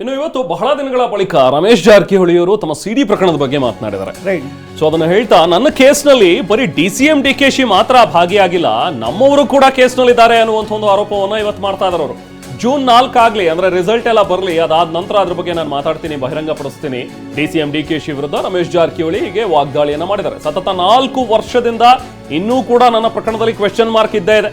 ಇನ್ನು ಇವತ್ತು ಬಹಳ ದಿನಗಳ ಬಳಿಕ ರಮೇಶ್ ಜಾರಕಿಹೊಳಿಯವರು ತಮ್ಮ ಸಿಡಿ ಪ್ರಕರಣದ ಬಗ್ಗೆ ಮಾತನಾಡಿದ್ದಾರೆ. ರೈಟ್ ಸೊ ಅದನ್ನ ಹೇಳ್ತಾ ನನ್ನ ಕೇಸ್ನಲ್ಲಿ ಬರೀ D C M D K Shi ಮಾತ್ರ ಭಾಗಿಯಾಗಿಲ್ಲ. ನಮ್ಮವರು ಕೂಡ ಕೇಸ್ನಲ್ಲಿದ್ದಾರೆ ಅನ್ನುವಂಥ ಒಂದು ಆರೋಪವನ್ನು ಇವತ್ತು ಮಾಡ್ತಾ ಇದ್ದಾರೆ ಅವರು. ಜೂನ್ ನಾಲ್ಕಾಗ್ಲಿ ಅಂದ್ರೆ ರಿಸಲ್ಟ್ ಎಲ್ಲ ಬರಲಿ ಅದಾದ ನಂತರ ಅದ್ರ ಬಗ್ಗೆ ನಾನು ಮಾತಾಡ್ತೀನಿ ಬಹಿರಂಗಪಡಿಸ್ತೀನಿ. D C M D K Shi ವಿರುದ್ಧ ರಮೇಶ್ ಜಾರಕಿಹೊಳಿ ಹೀಗೆ ವಾಗ್ದಾಳಿಯನ್ನ ಮಾಡಿದ್ದಾರೆ. ಸತತ ನಾಲ್ಕು ವರ್ಷದಿಂದ ಇನ್ನೂ ಕೂಡ ನನ್ನ ಪ್ರಕರಣದಲ್ಲಿ ಕ್ವೆಶ್ಚನ್ ಮಾರ್ಕ್ ಇದ್ದೇ ಇದೆ.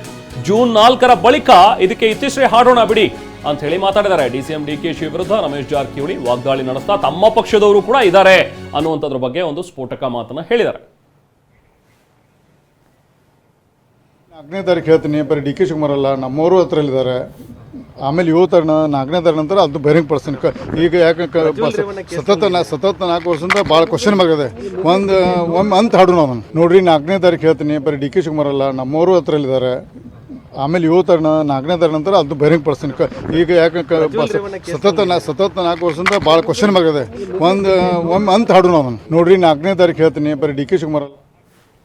ಜೂನ್ ನಾಲ್ಕರ ಬಳಿಕ ಇದಕ್ಕೆ ಇತಿಶ್ರೀ ಹಾಡೋಣ ಬಿಡಿ. ಅಂತ ಹೇಳಿ ಮಾತಾಡಿದ್ದಾರೆ. D C M D K Shi ವಿರುದ್ಧ ರಮೇಶ್ ಜಾರಕಿಹೊಳಿ ವಾಗ್ದಾಳಿ ನಡೆಸ್ತಾ ತಮ್ಮ ಪಕ್ಷದವರು ಕೂಡ ಇದ್ದಾರೆ ಅನ್ನುವಂಥದ್ರ ಬಗ್ಗೆ ಒಂದು ಸ್ಫೋಟಕ ಮಾತನ್ನ ಹೇಳಿದ್ದಾರೆ. ನಾಲ್ಕನೇ ತಾರೀಕು ಹೇಳ್ತೀನಿ ಬರೀ ಡಿ ಕೆ ಶಿವಕುಮಾರ್ ಅಲ್ಲ ನಮ್ಮವರು ಹತ್ರಲ್ಲಿದ್ದಾರೆ. ಆಮೇಲೆ ಯುವ ತರಣ ನಾಲ್ಕನೇ ತರ ನಂತರ ಅದು ಬಹಿರಂಗ ಪಡಿಸ್ತೀನಿ. ಈಗ ಯಾಕೆ ಸತತ ನಾ- ಸತತ ನಾಲ್ಕು ವರ್ಷದಿಂದ ಭಾಳ ಕ್ವಶನ್ ಮಾಡಿದೆ ಒಂದು ಒಮ್ಮೆ ಅಂತ ಹಾಡು ನಾವು ನೋಡ್ರಿ ನಾಲ್ಕನೇ ತಾರೀಕು ಹೇಳ್ತೀನಿ ಬರೀ ಡಿ ಕೆ ಶಿವಕುಮಾರ್ ಅಲ್ಲ ನಮ್ಮವರು ಹತ್ರಲ್ಲಿದ್ದಾರೆ. ಆಮೇಲೆ ಏಳು ತರಣ ನಾಲ್ಕನೇ ತರಣ ನಂತರ ಅದು ಬಹಿರಂಗ ಪಡಿಸ್ತೀನಿ ಈಗ ಯಾಕೆ ಸತತ ಸತತ ನಾಲ್ಕು ವರ್ಷದಿಂದ ಭಾಳ ಕ್ವಶನ್ ಮಾಡಿದೆ ಒಂದು ಒಮ್ಮೆ ಅಂತ ಹಾಡು ನಾನು ನೋಡ್ರಿ ನಾಲ್ಕನೇ ತಾರೀಕು ಹೇಳ್ತೀನಿ ಬರೀ ಡಿ ಕೆ ಶಿವಕುಮಾರ್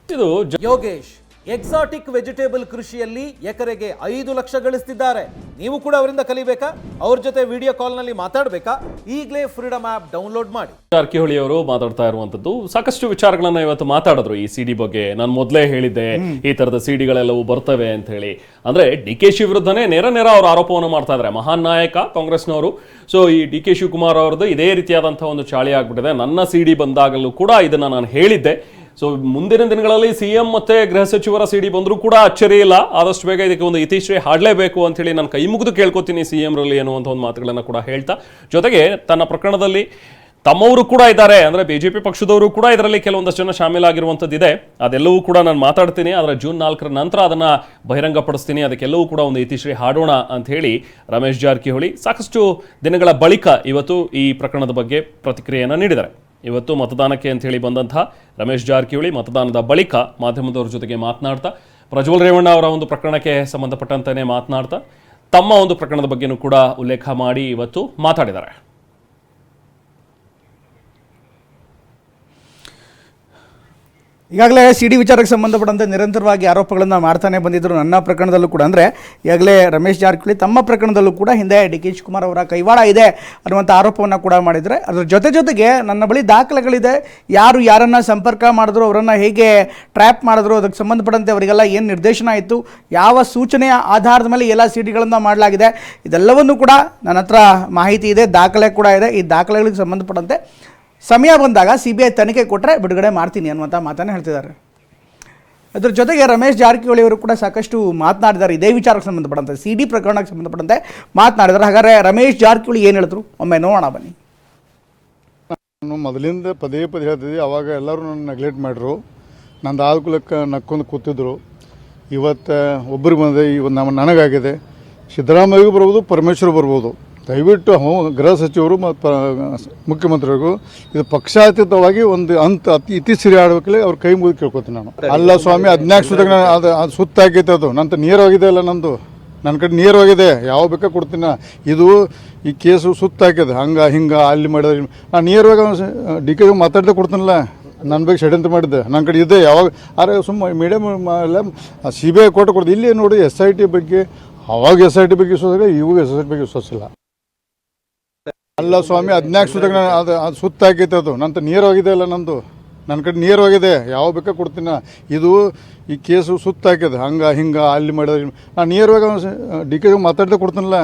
ಇದು ಯೋಗೇಶ್. ಎಕ್ಸಾಟಿಕ್ ವೆಜಿಟೇಬಲ್ ಕೃಷಿಯಲ್ಲಿ ಎಕರೆಗೆ ಐದು ಲಕ್ಷ ಗಳಿಸ್ತಿದ್ದಾರೆ. ನೀವು ಕೂಡ ಅವರಿಂದ ಕಲಿಬೇಕಾ? ಅವ್ರ ಜೊತೆ ವಿಡಿಯೋ ಕಾಲ್ನಲ್ಲಿ ಮಾತಾಡಬೇಕಾ? ಈಗಲೇ ಫ್ರೀಡಮ್ ಆ್ಯಪ್ ಡೌನ್ಲೋಡ್ ಮಾಡಿ. ಜಾರಕಿಹೊಳಿ ಅವರು ಮಾತಾಡ್ತಾ ಇರುವಂತದ್ದು ಸಾಕಷ್ಟು ವಿಚಾರಗಳನ್ನ ಇವತ್ತು ಮಾತಾಡಿದ್ರು ಈ ಸಿಡಿ ಬಗ್ಗೆ. ನಾನು ಮೊದಲೇ ಹೇಳಿದ್ದೆ, ಈ ತರದ ಸಿಡಿಗಳೆಲ್ಲವೂ ಬರ್ತವೆ ಅಂತ ಹೇಳಿ. ಅಂದ್ರೆ ಡಿ ಕೆ ಶಿ ವಿರುದ್ಧನೇ ನೇರ ನೇರ ಅವರು ಆರೋಪವನ್ನು ಮಾಡ್ತಾ ಇದ್ದಾರೆ ಮಹಾನ್ ನಾಯಕ ಕಾಂಗ್ರೆಸ್ನವರು. ಸೊ ಈ ಡಿ ಕೆ ಶಿವಕುಮಾರ್ ಅವರದ್ದು ಇದೇ ರೀತಿಯಾದಂತಹ ಒಂದು ಚಾಳಿ ಆಗ್ಬಿಟ್ಟಿದೆ. ನನ್ನ ಸಿಡಿ ಬಂದಾಗಲೂ ಕೂಡ ಇದನ್ನ ನಾನು ಹೇಳಿದ್ದೆ. ಸೊ ಮುಂದಿನ ದಿನಗಳಲ್ಲಿ ಸಿಎಂ ಮತ್ತೆ ಗೃಹ ಸಚಿವರ ಸಿಡಿ ಬಂದರೂ ಕೂಡ ಅಚ್ಚರಿ ಇಲ್ಲ. ಆದಷ್ಟು ಬೇಗ ಇದಕ್ಕೆ ಒಂದು ಇತಿಶ್ರೀ ಹಾಡಲೇಬೇಕು ಅಂತ ಹೇಳಿ ನಾನು ಕೈ ಮುಗಿದು ಕೇಳ್ಕೊತೀನಿ ಸಿ ರಲ್ಲಿ ಅನ್ನುವಂಥ ಒಂದು ಮಾತುಗಳನ್ನು ಕೂಡ ಹೇಳ್ತಾ. ಜೊತೆಗೆ ತನ್ನ ಪ್ರಕರಣದಲ್ಲಿ ತಮ್ಮವರು ಕೂಡ ಇದ್ದಾರೆ. ಅಂದರೆ ಬಿ ಜೆ ಪಿ ಪಕ್ಷದವರು ಕೂಡ ಇದರಲ್ಲಿ ಕೆಲವೊಂದಷ್ಟು ಜನ ಶಾಮೀಲಾಗಿರುವಂಥದ್ದು ಇದೆ. ಅದೆಲ್ಲವೂ ಕೂಡ ನಾನು ಮಾತಾಡ್ತೀನಿ. ಆದರೆ ಜೂನ್ ನಾಲ್ಕರ ನಂತರ ಅದನ್ನು ಬಹಿರಂಗಪಡಿಸ್ತೀನಿ. ಅದಕ್ಕೆಲ್ಲವೂ ಕೂಡ ಒಂದು ಇತಿಶ್ರೀ ಹಾಡೋಣ ಅಂತ ಹೇಳಿ ರಮೇಶ್ ಜಾರಕಿಹೊಳಿ ಸಾಕಷ್ಟು ದಿನಗಳ ಬಳಿಕ ಇವತ್ತು ಈ ಪ್ರಕರಣದ ಬಗ್ಗೆ ಪ್ರತಿಕ್ರಿಯೆಯನ್ನು ನೀಡಿದ್ದಾರೆ. ಇವತ್ತು ಮತದಾನಕ್ಕೆ ಅಂತ ಹೇಳಿ ಬಂದಂತಹ ರಮೇಶ್ ಜಾರಕಿಹೊಳಿ ಮತದಾನದ ಬಳಿಕ ಮಾಧ್ಯಮದವರ ಜೊತೆಗೆ ಮಾತನಾಡ್ತಾ, ಪ್ರಜ್ವಲ್ ರೇವಣ್ಣ ಅವರ ಒಂದು ಪ್ರಕರಣಕ್ಕೆ ಸಂಬಂಧಪಟ್ಟಂತೆಯೇ ಮಾತನಾಡ್ತಾ, ತಮ್ಮ ಒಂದು ಪ್ರಕರಣದ ಬಗ್ಗೆನೂ ಕೂಡ ಉಲ್ಲೇಖ ಮಾಡಿ ಇವತ್ತು ಮಾತಾಡಿದ್ದಾರೆ. ಈಗಾಗಲೇ ಸಿ ಡಿ ವಿಚಾರಕ್ಕೆ ಸಂಬಂಧಪಟ್ಟಂತೆ ನಿರಂತರವಾಗಿ ಆರೋಪಗಳನ್ನು ಮಾಡ್ತಾನೆ ಬಂದಿದ್ದರು ನನ್ನ ಪ್ರಕರಣದಲ್ಲೂ ಕೂಡ. ಅಂದರೆ ಈಗಾಗಲೇ ರಮೇಶ್ ಜಾರಕಿಹೊಳಿ ತಮ್ಮ ಪ್ರಕರಣದಲ್ಲೂ ಕೂಡ ಹಿಂದೆ ಡಿ ಕೆ ಶಿವಕುಮಾರ್ ಅವರ ಕೈವಾಡ ಇದೆ ಅನ್ನುವಂಥ ಆರೋಪವನ್ನು ಕೂಡ ಮಾಡಿದರೆ. ಅದರ ಜೊತೆ ಜೊತೆಗೆ ನನ್ನ ಬಳಿ ದಾಖಲೆಗಳಿದೆ. ಯಾರು ಯಾರನ್ನು ಸಂಪರ್ಕ ಮಾಡಿದ್ರು, ಅವರನ್ನು ಹೇಗೆ ಟ್ರ್ಯಾಪ್ ಮಾಡಿದ್ರು, ಅದಕ್ಕೆ ಸಂಬಂಧಪಟ್ಟಂತೆ ಅವರಿಗೆಲ್ಲ ಏನು ನಿರ್ದೇಶನ ಆಯಿತು, ಯಾವ ಸೂಚನೆಯ ಆಧಾರದ ಮೇಲೆ ಎಲ್ಲ ಸಿ ಡಿಗಳನ್ನು ಮಾಡಲಾಗಿದೆ, ಇದೆಲ್ಲವನ್ನೂ ಕೂಡ ನನ್ನ ಹತ್ರ ಮಾಹಿತಿ ಇದೆ, ದಾಖಲೆ ಕೂಡ ಇದೆ. ಈ ದಾಖಲೆಗಳಿಗೆ ಸಂಬಂಧಪಟ್ಟಂತೆ ಸಮಯ ಬಂದಾಗ ಸಿ ಬಿ ಐ ತನಿಖೆ ಕೊಟ್ಟರೆ ಬಿಡುಗಡೆ ಮಾಡ್ತೀನಿ ಅನ್ನುವಂಥ ಮಾತನ್ನು ಹೇಳ್ತಿದ್ದಾರೆ. ಅದ್ರ ಜೊತೆಗೆ ರಮೇಶ್ ಜಾರಕಿಹೊಳಿ ಅವರು ಕೂಡ ಸಾಕಷ್ಟು ಮಾತನಾಡಿದ್ದಾರೆ. ಇದೇ ವಿಚಾರಕ್ಕೆ ಸಂಬಂಧಪಟ್ಟಂತೆ ಸಿ ಡಿ ಪ್ರಕರಣಕ್ಕೆ ಸಂಬಂಧಪಟ್ಟಂತೆ ಮಾತನಾಡಿದ್ದಾರೆ. ಹಾಗಾದರೆ ರಮೇಶ್ ಜಾರಕಿಹೊಳಿ ಏನು ಹೇಳಿದ್ರು? ಒಮ್ಮೆ ನೋಡೋಣ ಬನ್ನಿ. ನಾನು ಮೊದಲಿಂದ ಪದೇ ಪದೇ ಹೇಳ್ತಿದ್ದೆ. ಅವಾಗ ಎಲ್ಲರೂ ನನ್ನ ನೆಗ್ಲೆಕ್ಟ್ ಮಾಡಿದ್ರು. ನಂದು ಆದ್ಕೂಲಕ್ಕೆ ನಕ್ಕೊಂಡು ಕೂತಿದ್ರು. ಇವತ್ತು ಒಬ್ಬರಿಗೆ ಬಂದಿದೆ ಇವತ್ತು ನಮ್ಮ ನನಗಾಗಿದೆ. ಸಿದ್ದರಾಮಯ್ಯಗೂ ಬರ್ಬೋದು ಪರಮೇಶ್ವರ್ ಬರ್ಬೋದು. ದಯವಿಟ್ಟು ಗೃಹ ಸಚಿವರು ಮತ್ತು ಮುಖ್ಯಮಂತ್ರಿಗಳಿಗೂ ಇದು ಪಕ್ಷಾತೀತವಾಗಿ ಒಂದು ಅಂತ ಅತಿ ಇತಿಸಿರಿ ಆಡಬೇಕಲ್ಲಿ ಅವ್ರ ಕೈ ಮುಗಿದು ಕೇಳ್ಕೊತೀನಿ ನಾನು. ಅಲ್ಲ ಸ್ವಾಮಿ ಹದಿನಾಲ್ಕು ಸುತ್ತ ಅದು ಅದು ಸುತ್ತಾಗೈತೆ ಅದು. ನಂತ ನೇರವಾಗಿದೆ ಅಲ್ಲ ನಂದು. ನನ್ನ ಕಡೆ ನೇರವಾಗಿದೆ. ಯಾವ ಬೇಕಾ ಕೊಡ್ತೀನಿ ಇದು ಈ ಕೇಸು ಸುತ್ತಾಕಿದೆ. ಹಂಗೆ ಹಿಂಗೆ ಅಲ್ಲಿ ಮಾಡಿದ್ರೆ ನಾನು ನೇರವಾಗಿ ಡಿ ಕೆ ಮಾತಾಡ್ದೆ ಕೊಡ್ತೀನಲ್ಲ. ನನ್ನ ಬಗ್ಗೆ ಷಡ್ಯಂತ್ರ ಮಾಡಿದ್ದೆ. ನನ್ನ ಕಡೆ ಇದೆ. ಯಾವಾಗ ಅರೆ ಸುಮ್ಮ ಮೀಡಿಯಮ್ ಎಲ್ಲ ಸಿ ಬಿ ಐ ಕೊಟ್ಟು ಕೊಡ್ದು ಇಲ್ಲಿ ನೋಡಿ ಎಸ್ ಐ ಟಿ ಬಗ್ಗೆ ಅವಾಗ ಎಸ್ ಐ ಟಿ ಬಗ್ಗೆ ವಿಶ್ವಾಸ ಇವಾಗ ಎಸ್ ಐ ಟಿ ಬಗ್ಗೆ ವಿಶ್ವಾಸ ಇಲ್ಲ. ಅಲ್ಲ ಸ್ವಾಮಿ, ಹದಿನಾಲ್ಕು ಸುತ್ತ ಅದು ಅದು ಅದು. ನಂತ ನೇರವಾಗಿದೆ ಅಲ್ಲ ನಂದು. ನನ್ನ ಕಡೆ ನೇರವಾಗಿದೆ. ಯಾವ ಬೇಕಾ ಕೊಡ್ತೀನಿ? ಇದು ಈ ಕೇಸು ಸುತ್ತಾಕಿದೆ ಹಂಗೆ, ಹಿಂಗೆ, ಅಲ್ಲಿ ಮಾಡಿದ್ರೆ ನಾನು ನೇರವಾಗಿ ಡಿ ಕೆ ಮಾತಾಡ್ದೆ ಕೊಡ್ತೀನಲ್ಲ.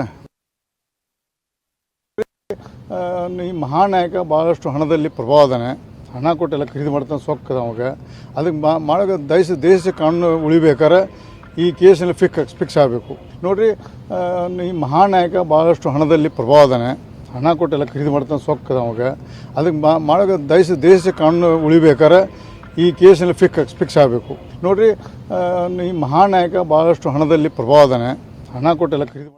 ಈ ಮಹಾನಾಯಕ ಭಾಳಷ್ಟು ಹಣದಲ್ಲಿ ಪ್ರಭಾವ ಅದಾನೆ ಹಣ ಕೊಟ್ಟೆಲ್ಲ ಖರೀದಿ ಮಾಡ್ತಾನೆ ಸೊಕ್ಕದ ಅವಾಗ. ಅದಕ್ಕೆ ಮಾ ಮಾಡೋ ದೇಶ ದೇಶ ಕಾನೂನು ಉಳಿಬೇಕಾರೆ ಈ ಕೇಸಲ್ಲಿ ಫಿಕ್ ಫಿಕ್ಸ್ ಆಗಬೇಕು. ನೋಡಿರಿ ಈ ಮಹಾನಾಯಕ ಭಾಳಷ್ಟು ಹಣದಲ್ಲಿ ಪ್ರಭಾವ ಅದಾನೆ ಹಣ ಕೊಟ್ಟೆಲ್ಲ ಖರೀದಿ ಮಾಡ್ತಾನೆ, ಸೊಕ್ಕದ ಅವಾಗ. ಅದಕ್ಕೆ ಮಾ ಮಾಡೋ ದೇಶ ಕಾನೂನು ಉಳಿಬೇಕಾರೆ ಈ ಕೇಸಲ್ಲಿ ಫಿಕ್ ಫಿಕ್ಸ್ ಆಗಬೇಕು. ನೋಡಿರಿ ಈ ಮಹಾನಾಯಕ ಭಾಳಷ್ಟು ಹಣದಲ್ಲಿ ಪ್ರಭಾವ ಅದಾನೆ ಹಣ ಕೊಟ್ಟೆಲ್ಲ ಖರೀದಿ